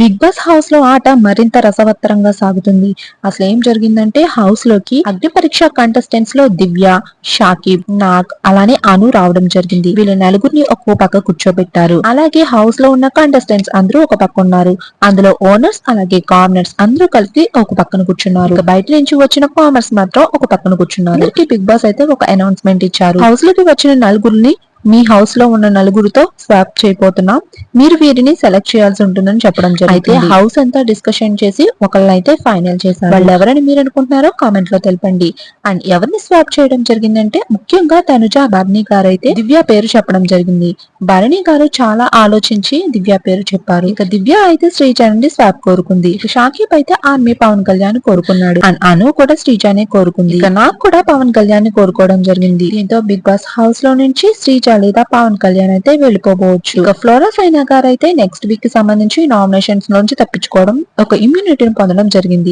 Big boss హౌస్లో ఆట మరింత రసవత్తరంగా సాగుతుంది. అసలు ఏం జరిగిందంటే హౌస్లోకి అగ్ని పరీక్ష కంటెస్టెంట్స్లో దివ్య షాకిబ్ నాగ్ అలానే అను రావడం జరిగింది. వీళ్ళ నలుగురిని ఒక్కో పక్క కూర్చోబెట్టారు. అలాగే హౌస్లో ఉన్న కంటెస్టెంట్స్ అందరూ ఒక పక్క ఉన్నారు. అందులో ఓనర్స్ అలాగే కార్నర్స్ అందరూ కలిసి ఒక పక్కన కూర్చున్నారు. బయట నుంచి వచ్చిన కామర్స్ మాత్రం ఒక పక్కన కూర్చున్నారు. బిగ్ బాస్ అయితే ఒక అనౌన్స్మెంట్ ఇచ్చారు. హౌస్లోకి వచ్చిన నలుగురిని మీ హౌస్లో ఉన్న నలుగురితో స్వాప్ చేయబోతున్నాం. మీరు వీరిని సెలెక్ట్ చేయాల్సి ఉంటుందని చెప్పడం జరిగింది అయితే హౌస్ అంతా డిస్కషన్ చేసి ఒకళ్ళనైతే ఫైనల్ చేశారు. వాళ్ళు ఎవరని మీరు అనుకుంటున్నారో కామెంట్లో తెలపండి. అండ్ ఎవరిని స్వాప్ చేయడం జరిగిందంటే ముఖ్యంగా తనుజ భరణి గారు అయితే దివ్య పేరు చెప్పడం జరిగింది. భరణి గారు చాలా ఆలోచించి దివ్య పేరు చెప్పారు. ఇక దివ్య అయితే శ్రీజాని స్వాప్ కోరుకుంది. షాకిబ్ అయితే ఆర్మీ పవన్ కళ్యాణ్ కోరుకున్నాడు. అండ్ అను కూడా శ్రీజానే కోరుకుంది. ఇక నాకు కూడా పవన్ కళ్యాణ్ని కోరుకోవడం జరిగింది. దీంతో బిగ్ బాస్ హౌస్లో నుంచి శ్రీజ లేదా పవన్ కళ్యాణ్ అయితే వెళ్ళిపోవచ్చు. ఇక ఫ్లోరా సైనా గారు అయితే నెక్స్ట్ వీక్కి సంబంధించి నామినేషన్స్ నుంచి తప్పించుకోవడం ఒక ఇమ్యూనిటీని పొందడం జరిగింది.